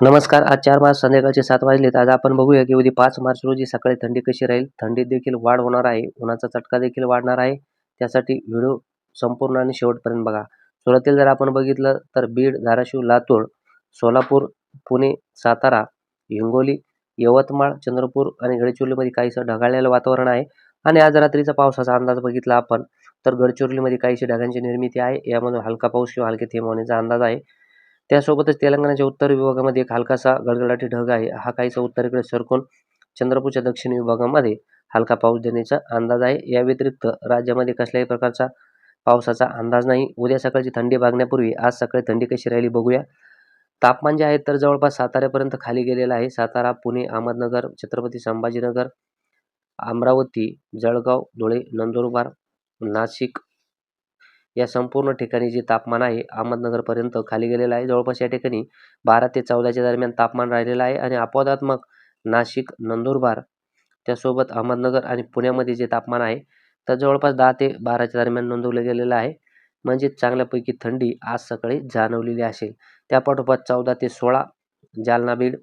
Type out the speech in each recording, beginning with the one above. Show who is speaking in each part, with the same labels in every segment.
Speaker 1: नमस्कार आज चार मार्च संध्याकाळचे सात वाजलेत. आज आपण बघूया की उद्या पाच मार्च रोजी सकाळी थंडी कशी राहील? थंडीत देखील वाढ होणार आहे. उन्हाचा चटका देखील वाढणार आहे. त्यासाठी व्हिडिओ संपूर्ण आणि शेवटपर्यंत बघा. सुरुवातीला जर आपण बघितलं तर बीड धाराशिव लातूर सोलापूर पुणे सातारा हिंगोली यवतमाळ चंद्रपूर आणि गडचिरोलीमध्ये काहीसं ढगाळलेलं वातावरण आहे. आणि आज रात्रीचा पावसाचा अंदाज बघितला आपण तर गडचिरोलीमध्ये काहीशी ढगांची निर्मिती आहे. यामधून हलका पाऊस किंवा हलके थेंब होण्याचा अंदाज आहे. त्यासोबतच तेलंगणाच्या उत्तर विभागामध्ये एक हलकासा गडगडाटी ढग आहे. हा काहीसा उत्तरेकडे सरकून चंद्रपूरच्या दक्षिण विभागामध्ये हलका पाऊस देण्याचा अंदाज आहे. या व्यतिरिक्त राज्यामध्ये कसल्याही प्रकारचा पावसाचा अंदाज नाही. उद्या सकाळची थंडी भागण्यापूर्वी आज सकाळी थंडी कशी राहिली बघूया. तापमान जे आहे तर जवळपास साताऱ्यापर्यंत खाली गेलेलं आहे. सातारा पुणे अहमदनगर छत्रपती संभाजीनगर अमरावती जळगाव धुळे नंदुरबार नाशिक या संपूर्ण ठिकाणी जे तापमान आहे अहमदनगरपर्यंत खाली गेलेलं आहे. जवळपास या ठिकाणी बारा ते चौदाच्या दरम्यान तापमान राहिलेलं आहे आणि अपवादात्मक नाशिक नंदुरबार त्यासोबत अहमदनगर आणि पुण्यामध्ये जे तापमान आहे तर जवळपास दहा ते बाराच्या दरम्यान नोंदवलं गेलेलं आहे. म्हणजे चांगल्यापैकी थंडी आज सकाळी जाणवलेली असेल. त्यापाठोपाठ चौदा ते सोळा जालना बीड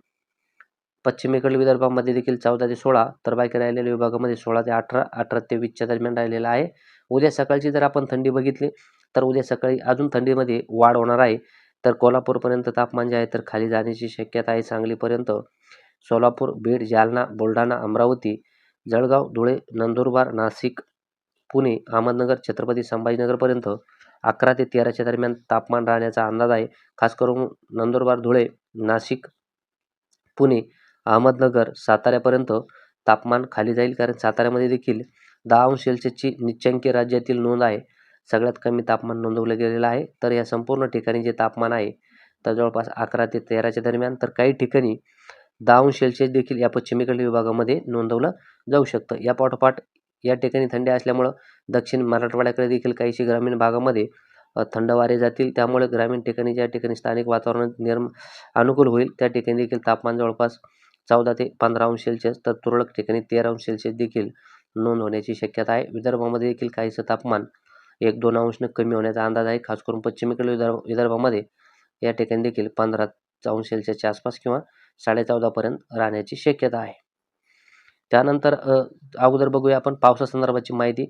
Speaker 1: पश्चिमेकडील विदर्भामध्ये देखील चौदा ते सोळा तर बाकी राहिलेल्या विभागामध्ये सोळा ते अठरा अठरा ते वीसच्या दरम्यान राहिलेला आहे. उद्या सकाळची जर आपण थंडी बघितली तर उद्या सकाळी अजून थंडीमध्ये वाढ होणार आहे. तर कोल्हापूरपर्यंत तापमान जे आहे तर खाली जाण्याची शक्यता आहे सांगलीपर्यंत. सोलापूर बीड जालना बुलढाणा अमरावती जळगाव धुळे नंदुरबार नाशिक पुणे अहमदनगर छत्रपती संभाजीनगरपर्यंत अकरा ते तेराच्या दरम्यान तापमान राहण्याचा अंदाज आहे. खास करून नंदुरबार धुळे नाशिक पुणे अहमदनगर साताऱ्यापर्यंत तापमान खाली जाईल कारण साताऱ्यामध्ये देखील दहा अंश सेल्सिअसची निच्चांकी राज्यातील नोंद आहे. सगळ्यात कमी तापमान नोंदवलं गेलेलं आहे. तर या संपूर्ण ठिकाणी जे तापमान आहे तर जवळपास अकरा ते तेराच्या दरम्यान तर काही ठिकाणी दहा अंश सेल्सिअस देखील या पश्चिमेकडील विभागामध्ये नोंदवलं जाऊ शकतं. या पाठोपाठ या ठिकाणी थंडी असल्यामुळं दक्षिण मराठवाड्याकडे देखील काहीशी ग्रामीण भागामध्ये थंड वारे जातील. त्यामुळे ग्रामीण ठिकाणी ज्या ठिकाणी स्थानिक वातावरण निर्म अनुकूल होईल त्या ठिकाणी देखील तापमान जवळपास चौदा ते पंधरा अंश सेल्सिअस तर तुरळक ठिकाणी तेरा अंश सेल्सिअस देखील नोंद होण्याची शक्यता आहे. विदर्भामध्ये देखील काहीसं तापमान एक दोन अंशनं कमी होण्याचा अंदाज आहे. खास करून पश्चिमेकडील विदर्भ विदर्भामध्ये या ठिकाणी देखील पंधरा अंश सेल्सिअसच्या आसपास किंवा साडेचौदापर्यंत राहण्याची शक्यता आहे. त्यानंतर अगोदर बघूया आपण पावसासंदर्भाची माहिती.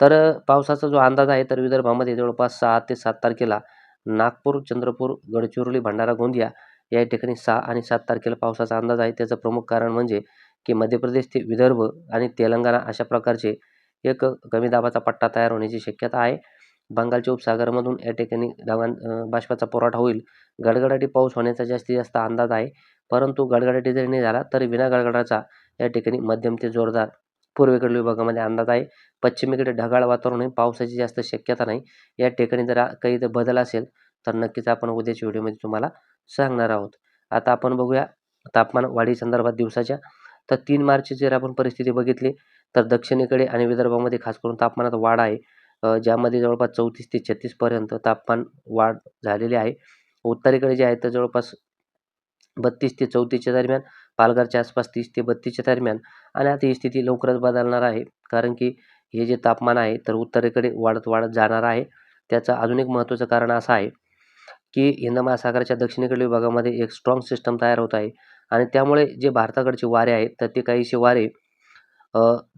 Speaker 1: तर पावसाचा जो अंदाज आहे तर विदर्भामध्ये जवळपास सहा ते सात तारखेला नागपूर चंद्रपूर गडचिरोली भंडारा गोंदिया या ठिकाणी सहा आणि सात तारखेला पावसाचा अंदाज आहे. त्याचं प्रमुख कारण म्हणजे की मध्य प्रदेश ते विदर्भ आणि तेलंगणा अशा प्रकारचे एक कमी दाबाचा पट्टा तयार होण्याची शक्यता आहे. बंगालच्या उपसागरामधून या ठिकाणी ढगां बाष्पाचा पुरवठा होईल. गडगडाटी पाऊस होण्याचा जास्तीत जास्त अंदाज आहे. परंतु गडगडाटी जरी नाही झाला तरी विना गडगडाचा या ठिकाणी मध्यम ते जोरदार पूर्वेकडील विभागामध्ये अंदाज आहे. पश्चिमेकडे ढगाळ वातावरण पावसाची जास्त शक्यता नाही. या ठिकाणी जर काही जर बदल असेल तर नक्कीच आपण उद्याच्या व्हिडिओमध्ये तुम्हाला सांगणार आहोत. आता आपण बघूया तापमान वाढी संदर्भात दिवसाच्या तर तीन मार्चची जर आपण परिस्थिती बघितली तर दक्षिणेकडे आणि विदर्भामध्ये खास करून तापमानात वाढ आहे. ज्यामध्ये जवळपास चौतीस ते छत्तीसपर्यंत तापमान वाढ झालेली आहे. उत्तरेकडे जे आहे तर जवळपास बत्तीस ते चौतीसच्या दरम्यान पालघरच्या आसपास तीस ते बत्तीसच्या दरम्यान. आणि आता ही स्थिती लवकरच बदलणार आहे. कारण की हे जे तापमान आहे तर उत्तरेकडे वाढत वाढत जाणार आहे. त्याचं अजून एक महत्त्वाचं कारण असं आहे की हिंद महासागराच्या दक्षिणेकडील विभागामध्ये एक स्ट्रॉंग सिस्टम तयार होत आहे. आणि त्यामुळे जे भारताकडचे वारे आहेत तर ते काहीसे वारे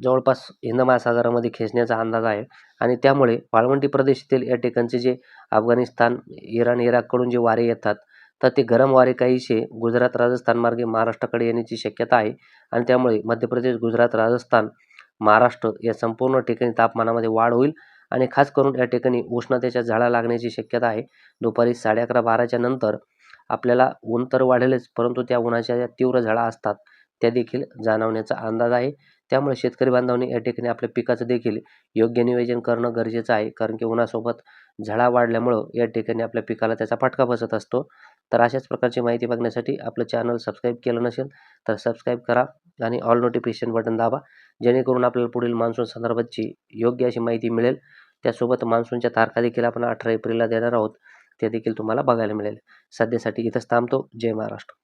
Speaker 1: जवळपास हिंद महासागरामध्ये खेचण्याचा अंदाज आहे. आणि त्यामुळे वाळवंटी प्रदेशातील या ठिकाणचे जे अफगाणिस्तान इराण इराककडून जे वारे येतात तर ते गरम वारे काहीसे गुजरात राजस्थान मार्गे महाराष्ट्राकडे येण्याची शक्यता आहे. आणि त्यामुळे मध्य प्रदेश गुजरात राजस्थान महाराष्ट्र या संपूर्ण ठिकाणी तापमानामध्ये वाढ होईल. आणि खास करून या ठिकाणी उष्णतेच्या झाडा लागण्याची शक्यता आहे. दुपारी साडे अकरा बाराच्या नंतर आपल्याला ऊन तर वाढेलच परंतु त्या उन्हाच्या ज्या तीव्र झळा असतात त्या देखील जाणवण्याचा अंदाज आहे. त्यामुळे शेतकरी बांधवांनी या ठिकाणी आपल्या पिकाचं देखील योग्य नियोजन करणं गरजेचं आहे. कारण की उन्हासोबत झळा वाढल्यामुळं या ठिकाणी आपल्या पिकाला त्याचा फटका बसत असतो. तर अशाच प्रकारची माहिती बघण्यासाठी आपलं चॅनल सबस्क्राईब केलं नसेल तर सबस्क्राईब करा आणि ऑल नोटिफिकेशन बटन दाबा. जेणेकरून आपल्याला पुढील मान्सून संदर्भातची योग्य अशी माहिती मिळेल. त्यासोबत मान्सूनच्या तारखा देखील आपण अठरा एप्रिलला देणार आहोत. ते देखील तुम्हाला बघायला मिळेल. सध्यासाठी इथंच थांबतो. जय महाराष्ट्र.